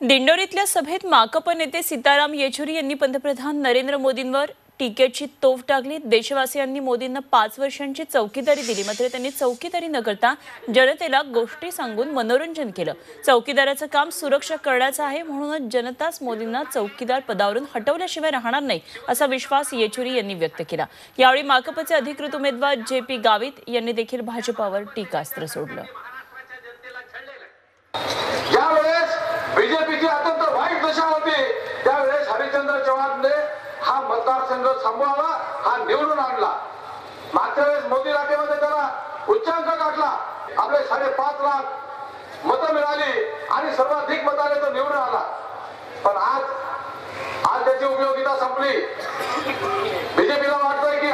दिंडोरीतल्या सभेत माकप नेते सीताराम येचुरी यांनी पंतप्रधान नरेंद्र मोदींवर टीकेची तोफ टाकली. देशवासियांनी मोदींना पाच वर्षांची चौकीदारी दिली. मात्र त्यांनी चौकीदारी न करता जनतेला गोष्टी सांगून मनोरंजन केलं. चौकीदाराचं काम सुरक्षा करण्याचं आहे. म्हणूनच जनताच मोदींना चौकीदार पदावरून हटवल्याशिवाय राहणार नाही असा विश्वास येचुरी यांनी व्यक्त केला. यावेळी माकपचे अधिकृत उमेदवार जे पी गावित यांनी देखील भाजपावर टीकास्त्र सोडलं. मतदारसंघ सांभाळला हा निवडून आणला. मागच्या वेळेस मोदी लाटेमध्ये त्याला उच्चांक गाठला. आपले साडेपाच लाख मतं मिळाली आणि सर्वाधिक मताने तो निवडून आला. पण आज आज त्याची उपयोगिता संपली. बीजेपीला वाटतंय की